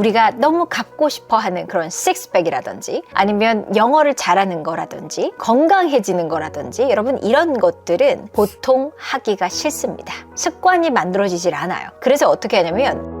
우리가 너무 갖고 싶어 하는 그런 식스백이라든지 아니면 영어를 잘하는 거라든지 건강해지는 거라든지 여러분 이런 것들은 보통 하기가 싫습니다. 습관이 만들어지질 않아요. 그래서 어떻게 하냐면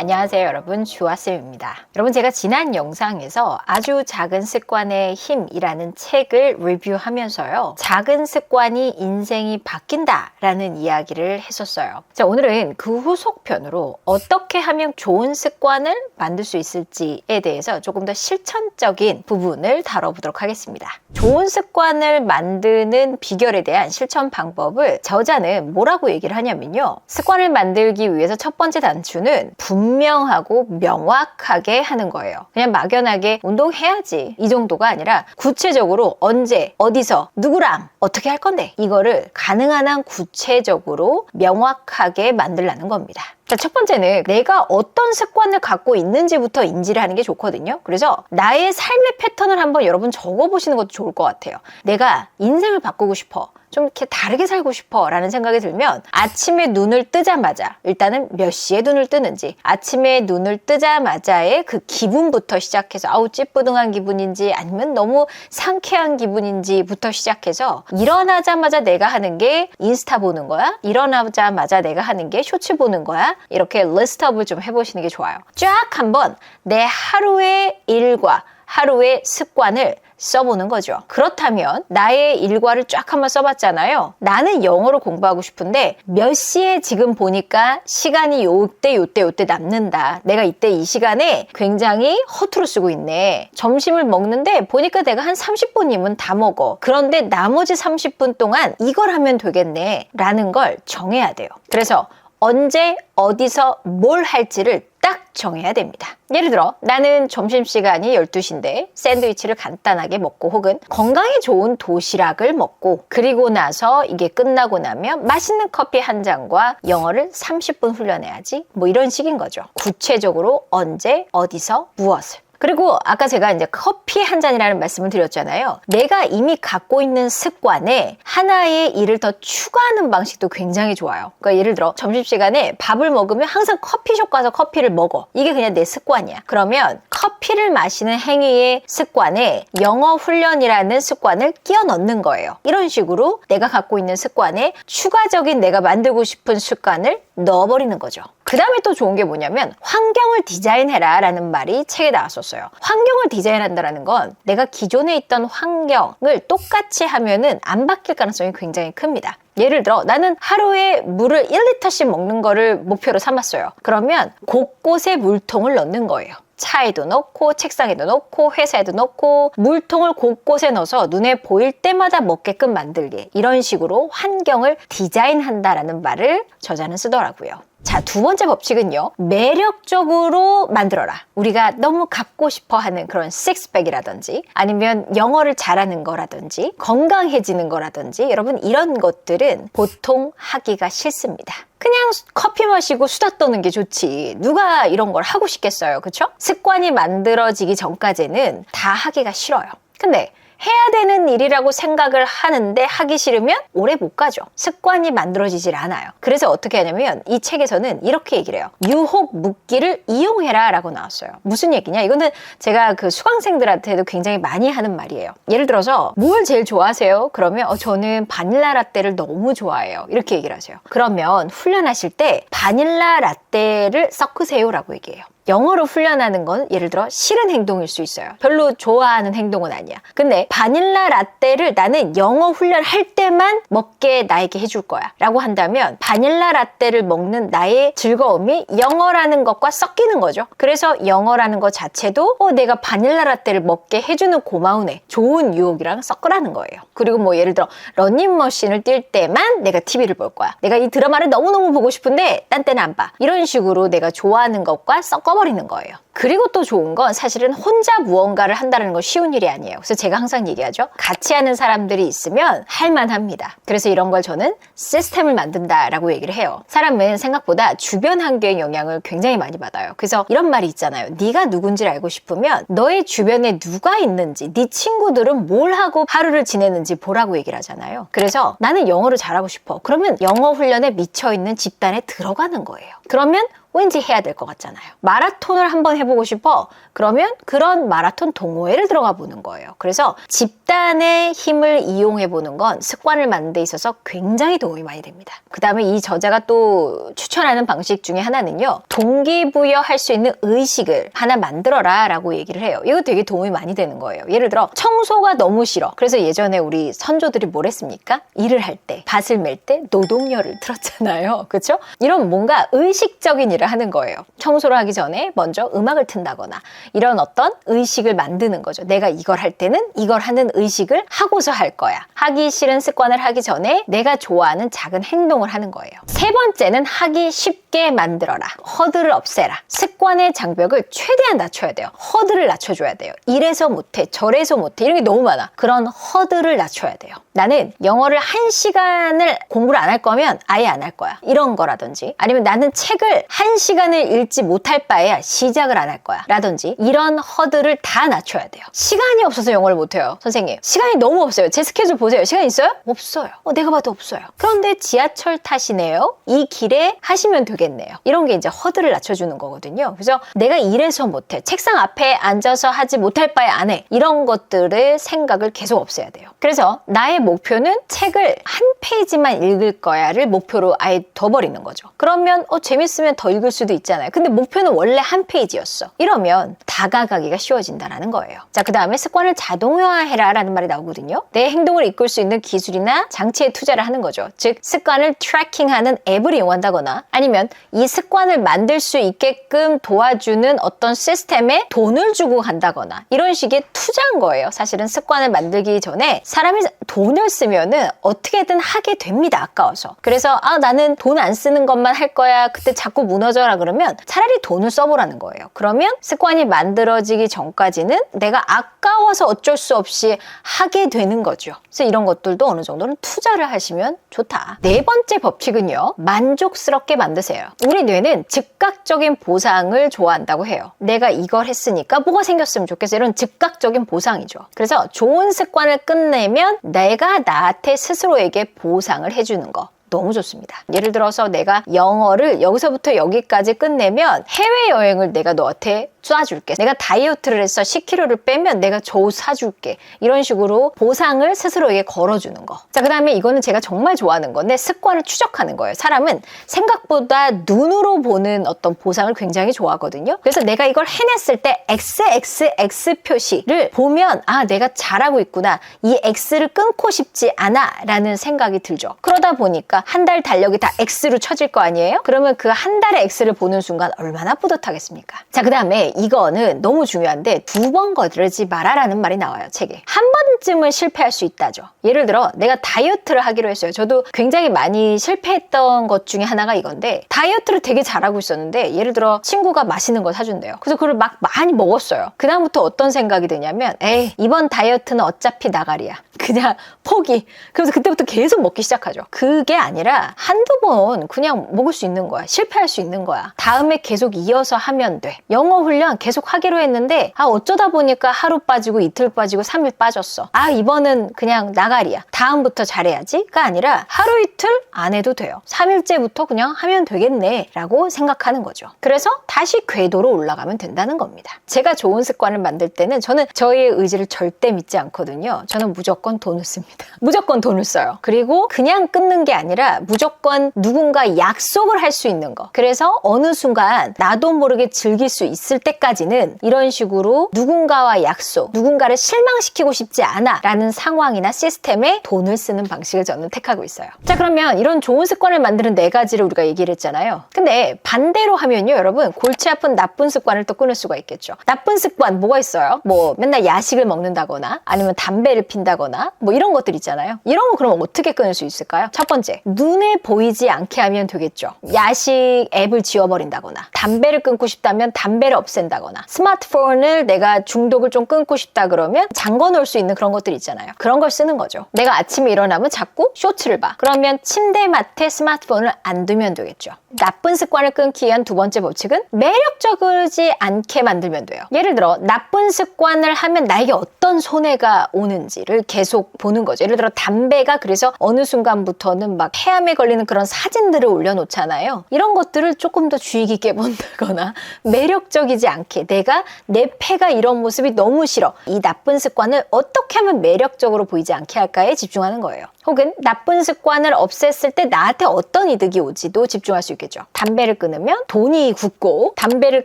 안녕하세요 여러분. 주아쌤입니다. 여러분 제가 지난 영상에서 아주 작은 습관의 힘이라는 책을 리뷰하면서요. 작은 습관이 인생이 바뀐다 라는 이야기를 했었어요. 자 오늘은 그 후속편으로 어떻게 하면 좋은 습관을 만들 수 있을지에 대해서 조금 더 실천적인 부분을 다뤄보도록 하겠습니다. 좋은 습관을 만드는 비결에 대한 실천 방법을 저자는 뭐라고 얘기를 하냐면요. 습관을 만들기 위해서 첫 번째 단추는 분 명하고 명확하게 하는 거예요. 그냥 막연하게 운동해야지 이 정도가 아니라 구체적으로 언제 어디서 누구랑 어떻게 할 건데 이거를 가능한 한 구체적으로 명확하게 만들라는 겁니다. 자, 첫 번째는 내가 어떤 습관을 갖고 있는지부터 인지를 하는 게 좋거든요. 그래서 나의 삶의 패턴을 한번 여러분 적어보시는 것도 좋을 것 같아요. 내가 인생을 바꾸고 싶어. 좀 이렇게 다르게 살고 싶어 라는 생각이 들면 아침에 눈을 뜨자마자 일단은 몇 시에 눈을 뜨는지 아침에 눈을 뜨자마자의 그 기분부터 시작해서 아우 찌뿌둥한 기분인지 아니면 너무 상쾌한 기분인지부터 시작해서 일어나자마자 내가 하는 게 인스타 보는 거야? 일어나자마자 내가 하는 게 쇼츠 보는 거야? 이렇게 리스트업을 좀 해보시는 게 좋아요. 쫙 한번 내 하루의 일과 하루의 습관을 써보는 거죠. 그렇다면 나의 일과를 쫙 한번 써봤잖아요. 나는 영어를 공부하고 싶은데 몇 시에 지금 보니까 시간이 요때 요때 요때 남는다. 내가 이때 이 시간에 굉장히 허투루 쓰고 있네. 점심을 먹는데 보니까 내가 한 30분이면 다 먹어. 그런데 나머지 30분 동안 이걸 하면 되겠네. 라는 걸 정해야 돼요. 그래서 언제 어디서 뭘 할지를 딱 정해야 됩니다. 예를 들어 나는 점심시간이 12시인데 샌드위치를 간단하게 먹고 혹은 건강에 좋은 도시락을 먹고 그리고 나서 이게 끝나고 나면 맛있는 커피 한 잔과 영어를 30분 훈련해야지 뭐 이런 식인 거죠. 구체적으로 언제 어디서 무엇을 그리고 아까 제가 이제 커피 한 잔이라는 말씀을 드렸잖아요. 내가 이미 갖고 있는 습관에 하나의 일을 더 추가하는 방식도 굉장히 좋아요. 그러니까 예를 들어 점심시간에 밥을 먹으면 항상 커피숍 가서 커피를 먹어. 이게 그냥 내 습관이야. 그러면 커피를 마시는 행위의 습관에 영어 훈련이라는 습관을 끼워 넣는 거예요. 이런 식으로 내가 갖고 있는 습관에 추가적인 내가 만들고 싶은 습관을 넣어버리는 거죠. 그 다음에 또 좋은 게 뭐냐면 환경을 디자인해라 라는 말이 책에 나왔었어요. 환경을 디자인한다라는 건 내가 기존에 있던 환경을 똑같이 하면은 안 바뀔 가능성이 굉장히 큽니다. 예를 들어 나는 하루에 물을 1리터씩 먹는 거를 목표로 삼았어요. 그러면 곳곳에 물통을 넣는 거예요. 차에도 넣고 책상에도 넣고 회사에도 넣고 물통을 곳곳에 넣어서 눈에 보일 때마다 먹게끔 만들게 이런 식으로 환경을 디자인한다라는 말을 저자는 쓰더라고요. 자, 두 번째 법칙은요. 매력적으로 만들어라. 우리가 너무 갖고 싶어 하는 그런 식스백이라든지 아니면 영어를 잘하는 거라든지 건강해지는 거라든지 여러분 이런 것들은 보통 하기가 싫습니다. 그냥 커피 마시고 수다 떠는 게 좋지. 누가 이런 걸 하고 싶겠어요. 그쵸? 습관이 만들어지기 전까지는 다 하기가 싫어요. 근데 해야 되는 일이라고 생각을 하는데 하기 싫으면 오래 못 가죠. 습관이 만들어지질 않아요. 그래서 어떻게 하냐면 이 책에서는 이렇게 얘기를 해요. 유혹 묶기를 이용해라 라고 나왔어요. 무슨 얘기냐? 이거는 제가 그 수강생들한테도 굉장히 많이 하는 말이에요. 예를 들어서 뭘 제일 좋아하세요? 그러면 어, 저는 바닐라 라떼를 너무 좋아해요. 이렇게 얘기를 하세요. 그러면 훈련하실 때 바닐라 라떼를 섞으세요 라고 얘기해요. 영어로 훈련하는 건 예를 들어 싫은 행동일 수 있어요. 별로 좋아하는 행동은 아니야. 근데 바닐라 라떼를 나는 영어 훈련할 때만 먹게 나에게 해줄 거야. 라고 한다면 바닐라 라떼를 먹는 나의 즐거움이 영어라는 것과 섞이는 거죠. 그래서 영어라는 것 자체도 어, 내가 바닐라 라떼를 먹게 해주는 고마운 애, 좋은 유혹이랑 섞으라는 거예요. 그리고 뭐 예를 들어 러닝머신을 뛸 때만 내가 TV를 볼 거야. 내가 이 드라마를 너무너무 보고 싶은데 딴 때는 안 봐. 이런 식으로 내가 좋아하는 것과 섞어 버리는 거예요. 그리고 또 좋은 건 사실은 혼자 무언가를 한다는 건 쉬운 일이 아니에요. 그래서 제가 항상 얘기하죠. 같이 하는 사람들이 있으면 할만합니다. 그래서 이런 걸 저는 시스템을 만든다라고 얘기를 해요. 사람은 생각보다 주변 환경의 영향을 굉장히 많이 받아요. 그래서 이런 말이 있잖아요. 네가 누군지를 알고 싶으면 너의 주변에 누가 있는지, 네 친구들은 뭘 하고 하루를 지내는지 보라고 얘기를 하잖아요. 그래서 나는 영어를 잘하고 싶어. 그러면 영어 훈련에 미쳐 있는 집단에 들어가는 거예요. 그러면 왠지 해야 될 것 같잖아요. 마라톤을 한번 해보고 싶어. 그러면 그런 마라톤 동호회를 들어가 보는 거예요. 그래서 집단의 힘을 이용해 보는 건 습관을 만드는 데 있어서 굉장히 도움이 많이 됩니다. 그 다음에 이 저자가 또 추천하는 방식 중에 하나는요. 동기부여 할 수 있는 의식을 하나 만들어라 라고 얘기를 해요. 이거 되게 도움이 많이 되는 거예요. 예를 들어 청소가 너무 싫어. 그래서 예전에 우리 선조들이 뭘 했습니까? 일을 할 때, 밭을 멜때 노동요를 들었잖아요. 그렇죠? 이런 뭔가 의식적인 일을 하는 거예요. 청소를 하기 전에 먼저 음악을 튼다거나 이런 어떤 의식을 만드는 거죠. 내가 이걸 할 때는 이걸 하는 의식을 하고서 할 거야. 하기 싫은 습관을 하기 전에 내가 좋아하는 작은 행동을 하는 거예요. 세 번째는 하기 쉽게 만들어라. 허들을 없애라. 습관의 장벽을 최대한 낮춰야 돼요. 허들을 낮춰줘야 돼요. 이래서 못해, 저래서 못해. 이런 게 너무 많아. 그런 허들을 낮춰야 돼요. 나는 영어를 한 시간을 공부를 안 할 거면 아예 안 할 거야. 이런 거라든지. 아니면 나는 책을 한 시간을 읽지 못할 바에야 시작을 안 할 거야. 라든지. 이런 허들을 다 낮춰야 돼요. 시간이 없어서 영어를 못해요. 선생님. 시간이 너무 없어요. 제 스케줄 보세요. 시간 있어요? 없어요. 어, 내가 봐도 없어요. 그런데 지하철 타시네요. 이 길에 하시면 되겠네요. 이런 게 이제 허들을 낮춰주는 거거든요. 그래서 내가 이래서 못해. 책상 앞에 앉아서 하지 못할 바에 안 해. 이런 것들의 생각을 계속 없애야 돼요. 그래서 나의 목표는 책을 한 페이지만 읽을 거야를 목표로 아예 둬버리는 거죠. 그러면 어, 재밌으면 더 읽을 수도 있잖아요. 근데 목표는 원래 한 페이지였어. 이러면 다가가기가 쉬워진다는 거예요. 자, 그 다음에 습관을 자동화해라 라는 말이 나오거든요. 내 행동을 이끌 수 있는 기술이나 장치에 투자를 하는 거죠. 즉, 습관을 트래킹하는 앱을 이용한다거나 아니면 이 습관을 만들 수 있게끔 도와주는 어떤 시스템에 돈을 주고 간다거나 이런 식의 투자인 거예요. 사실은 습관을 만들기 전에 사람이 돈을 쓰면은 어떻게든 하게 됩니다. 아까워서. 그래서 아, 나는 돈 안 쓰는 것만 할 거야. 그때 자꾸 무너져라 그러면 차라리 돈을 써보라는 거예요. 그러면 습관이 만들어지기 전까지는 내가 아까워서 어쩔 수 없이 하게 되는 거죠. 그래서 이런 것들도 어느 정도는 투자를 하시면 좋다. 네 번째 법칙은요. 만족스럽게 만드세요. 우리 뇌는 즉각적인 보상을 좋아한다고 해요. 내가 이걸 했으니까 뭐가 생겼으면 좋겠어. 이런 즉각적인 보상이죠. 그래서 좋은 습관을 끝내면 내가 나한테 스스로에게 보상을 해주는 거. 너무 좋습니다. 예를 들어서 내가 영어를 여기서부터 여기까지 끝내면 해외여행을 내가 너한테 쏴줄게. 내가 다이어트를 해서 10kg를 빼면 내가 저옷 사줄게. 이런 식으로 보상을 스스로에게 걸어주는 거. 자, 그 다음에 이거는 제가 정말 좋아하는 건데 습관을 추적하는 거예요. 사람은 생각보다 눈으로 보는 어떤 보상을 굉장히 좋아하거든요. 그래서 내가 이걸 해냈을 때 XXX 표시를 보면 아, 내가 잘하고 있구나. 이 X를 끊고 싶지 않아. 라는 생각이 들죠. 그러다 보니까 한 달 달력이 다 X로 쳐질 거 아니에요? 그러면 그 한 달의 X를 보는 순간 얼마나 뿌듯하겠습니까? 자, 그 다음에 이거는 너무 중요한데 두 번 거들지 마라라는 말이 나와요 책에. 한 번쯤은 실패할 수 있다죠. 예를 들어 내가 다이어트를 하기로 했어요. 저도 굉장히 많이 실패했던 것 중에 하나가 이건데 다이어트를 되게 잘하고 있었는데 예를 들어 친구가 맛있는 걸 사준대요. 그래서 그걸 막 많이 먹었어요. 그 다음부터 어떤 생각이 드냐면 에이 이번 다이어트는 어차피 나가리야. 그냥 포기. 그래서 그때부터 계속 먹기 시작하죠. 그게 아니라 한두 번 그냥 먹을 수 있는 거야. 실패할 수 있는 거야. 다음에 계속 이어서 하면 돼. 영어 훈련 계속 하기로 했는데 아 어쩌다 보니까 하루 빠지고 이틀 빠지고 3일 빠졌어. 아 이번은 그냥 나가리야. 다음부터 잘해야지가 아니라 하루 이틀 안 해도 돼요. 3일째부터 그냥 하면 되겠네 라고 생각하는 거죠. 그래서 다시 궤도로 올라가면 된다는 겁니다. 제가 좋은 습관을 만들 때는 저는 저의 의지를 절대 믿지 않거든요. 저는 무조건 돈을 씁니다. 무조건 돈을 써요. 그리고 그냥 끊는 게 아니라 무조건 누군가 약속을 할 수 있는 거 그래서 어느 순간 나도 모르게 즐길 수 있을 때까지는 이런 식으로 누군가와 약속, 누군가를 실망시키고 싶지 않아 라는 상황이나 시스템에 돈을 쓰는 방식을 저는 택하고 있어요. 자, 그러면 이런 좋은 습관을 만드는 네 가지를 우리가 얘기를 했잖아요. 근데 반대로 하면요, 여러분, 골치 아픈 나쁜 습관을 또 끊을 수가 있겠죠. 나쁜 습관 뭐가 있어요? 뭐 맨날 야식을 먹는다거나 아니면 담배를 핀다거나 뭐 이런 것들 있잖아요. 이런 거 그럼 어떻게 끊을 수 있을까요? 첫 번째, 눈에 보이지 않게 하면 되겠죠. 야식 앱을 지워버린다거나 담배를 끊고 싶다면 담배를 없앤다거나 스마트폰을 내가 중독을 좀 끊고 싶다 그러면 잠궈 놓을 수 있는 그런 것들 있잖아요. 그런 걸 쓰는 거죠. 내가 아침에 일어나면 자꾸 쇼츠를 봐. 그러면 침대맡에 스마트폰을 안 두면 되겠죠. 나쁜 습관을 끊기 위한 두 번째 법칙은 매력적이지 않게 만들면 돼요. 예를 들어 나쁜 습관을 하면 나에게 어떤 손해가 오는지를 계속 보는 거죠. 예를 들어 담배가 그래서 어느 순간부터는 막 폐암에 걸리는 그런 사진들을 올려놓잖아요. 이런 것들을 조금 더 주의 깊게 본다거나 매력적이지 않게 내가 내 폐가 이런 모습이 너무 싫어. 이 나쁜 습관을 어떻게 하면 매력적으로 보이지 않게 할까에 집중하는 거예요. 혹은 나쁜 습관을 없앴을 때 나한테 어떤 이득이 오지도 집중할 수 있겠죠. 담배를 끊으면 돈이 굳고 담배를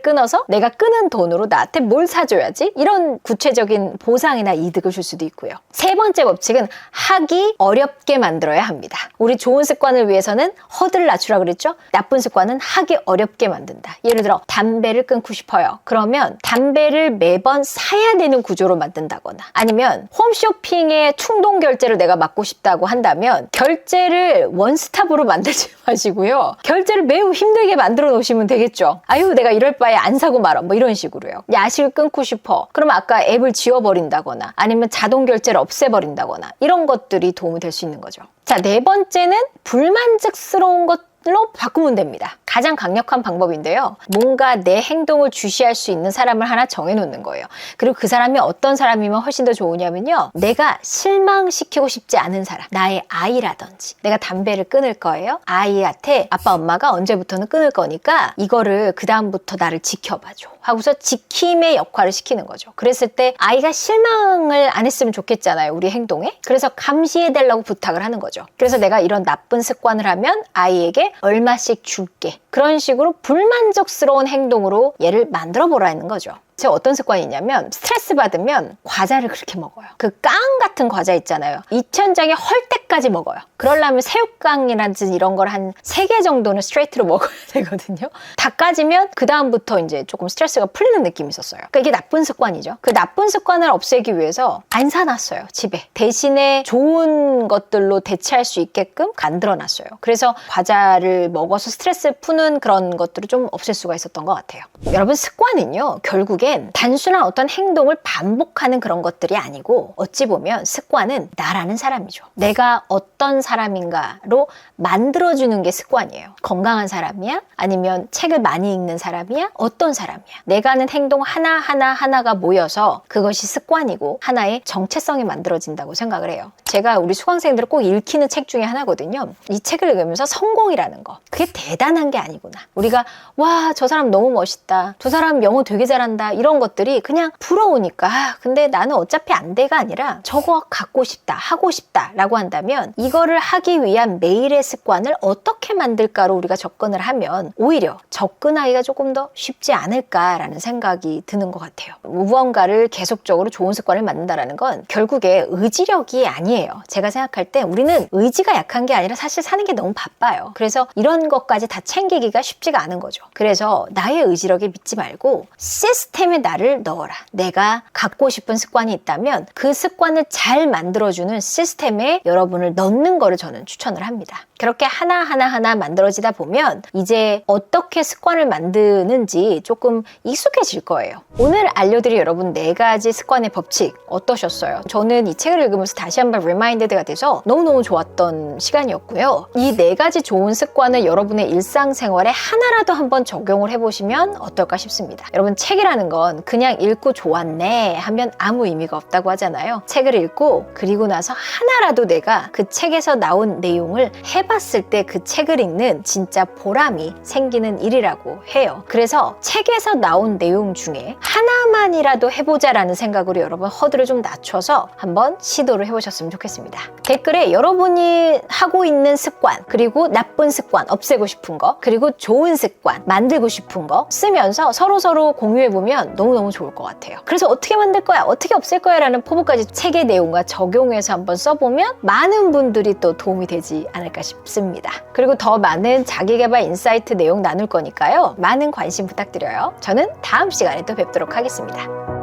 끊어서 내가 끊은 돈으로 나한테 뭘 사줘야지 이런 구체적인 보상이나 이득을 줄 수도 있고요. 세 번째 법칙은 하기 어렵게 만들어야 합니다. 우리 좋은 습관을 위해서는 허들을 낮추라 그랬죠? 나쁜 습관은 하기 어렵게 만든다. 예를 들어 담배를 끊고 싶어요. 그러면 담배를 매번 사야 되는 구조로 만든다거나 아니면 홈쇼핑의 충동 결제를 내가 막고 싶다고 한다면 결제를 원스톱으로 만들지 마시고요. 결제를 매우 힘들게 만들어 놓으시면 되겠죠. 아유, 내가 이럴 바에 안 사고 말아. 뭐 이런 식으로요. 야식을 끊고 싶어. 그럼 아까 앱을 지워버린다거나 아니면 자동 결제를 없애버린다거나 이런 것들이 도움이 될 수 있는 거죠. 자, 네 번째는 불만족스러운 것 로 바꾸면 됩니다. 가장 강력한 방법인데요. 뭔가 내 행동을 주시할 수 있는 사람을 하나 정해놓는 거예요. 그리고 그 사람이 어떤 사람이면 훨씬 더 좋으냐면요. 내가 실망시키고 싶지 않은 사람. 나의 아이라든지. 내가 담배를 끊을 거예요. 아이한테 아빠 엄마가 언제부터는 끊을 거니까 이거를 그다음부터 나를 지켜봐줘. 하고서 지킴의 역할을 시키는 거죠. 그랬을 때 아이가 실망을 안 했으면 좋겠잖아요. 우리 행동에. 그래서 감시해달라고 부탁을 하는 거죠. 그래서 내가 이런 나쁜 습관을 하면 아이에게 얼마씩 줄게. 그런 식으로 불만족스러운 행동으로 얘를 만들어 보라는 거죠. 제가 어떤 습관이 있냐면 스트레스 받으면 과자를 그렇게 먹어요. 그 깡 같은 과자 있잖아요. 2천장에 헐 때까지 먹어요. 그러려면 새우깡이라든지 이런 걸 한 세 개 정도는 스트레이트로 먹어야 되거든요. 다 까지면 그 다음부터 이제 조금 스트레스가 풀리는 느낌이 있었어요. 그러니까 이게 나쁜 습관이죠. 그 나쁜 습관을 없애기 위해서 안 사놨어요. 집에. 대신에 좋은 것들로 대체할 수 있게끔 만들어 놨어요. 그래서 과자를 먹어서 스트레스 푸는 그런 것들을 좀 없앨 수가 있었던 것 같아요. 여러분 습관은요. 결국 엔 단순한 어떤 행동을 반복하는 그런 것들이 아니고 어찌 보면 습관은 나라는 사람이죠. 내가 어떤 사람인가로 만들어주는 게 습관이에요. 건강한 사람이야? 아니면 책을 많이 읽는 사람이야? 어떤 사람이야? 내가 하는 행동 하나하나 하나가 모여서 그것이 습관이고 하나의 정체성이 만들어진다고 생각을 해요. 제가 우리 수강생들을 꼭 읽히는 책 중에 하나거든요. 이 책을 읽으면서 성공이라는 거. 그게 대단한 게 아니구나. 우리가 와, 저 사람 너무 멋있다. 저 사람 영어 되게 잘한다. 이런 것들이 그냥 부러우니까. 아, 근데 나는 어차피 안 돼가 아니라 저거 갖고 싶다. 하고 싶다. 라고 한다면 이거를 하기 위한 매일의 습관을 어떻게 만들까로 우리가 접근을 하면 오히려 접근하기가 조금 더 쉽지 않을까라는 생각이 드는 것 같아요. 무언가를 계속적으로 좋은 습관을 만든다라는 건 결국에 의지력이 아니에요. 제가 생각할 때 우리는 의지가 약한 게 아니라 사실 사는 게 너무 바빠요. 그래서 이런 것까지 다 챙기기가 쉽지가 않은 거죠. 그래서 나의 의지력에 믿지 말고 시스템 에 나를 넣어라. 내가 갖고 싶은 습관이 있다면 그 습관을 잘 만들어주는 시스템에 여러분을 넣는 거를 저는 추천을 합니다. 그렇게 하나하나 하나 만들어지다 보면 이제 어떻게 습관을 만드는지 조금 익숙해질 거예요. 오늘 알려드릴 여러분 네 가지 습관의 법칙 어떠셨어요? 저는 이 책을 읽으면서 다시 한번 리마인드가 돼서 너무너무 좋았던 시간이었고요. 이 네 가지 좋은 습관을 여러분의 일상생활에 하나라도 한번 적용을 해보시면 어떨까 싶습니다. 여러분 책이라는 건 그냥 읽고 좋았네 하면 아무 의미가 없다고 하잖아요. 책을 읽고 그리고 나서 하나라도 내가 그 책에서 나온 내용을 해봤을 때 그 책을 읽는 진짜 보람이 생기는 일이라고 해요. 그래서 책에서 나온 내용 중에 하나만이라도 해보자라는 생각으로 여러분 허들을 좀 낮춰서 한번 시도를 해보셨으면 좋겠습니다. 댓글에 여러분이 하고 있는 습관, 그리고 나쁜 습관 없애고 싶은 거, 그리고 좋은 습관 만들고 싶은 거 쓰면서 서로서로 공유해보 면 너무너무 좋을 것 같아요. 그래서 어떻게 만들 거야? 어떻게 없앨 거야? 라는 포부까지 책의 내용과 적용해서 한번 써보면 많은 분들이 또 도움이 되지 않을까 싶습니다. 그리고 더 많은 자기개발 인사이트 내용 나눌 거니까요. 많은 관심 부탁드려요. 저는 다음 시간에 또 뵙도록 하겠습니다.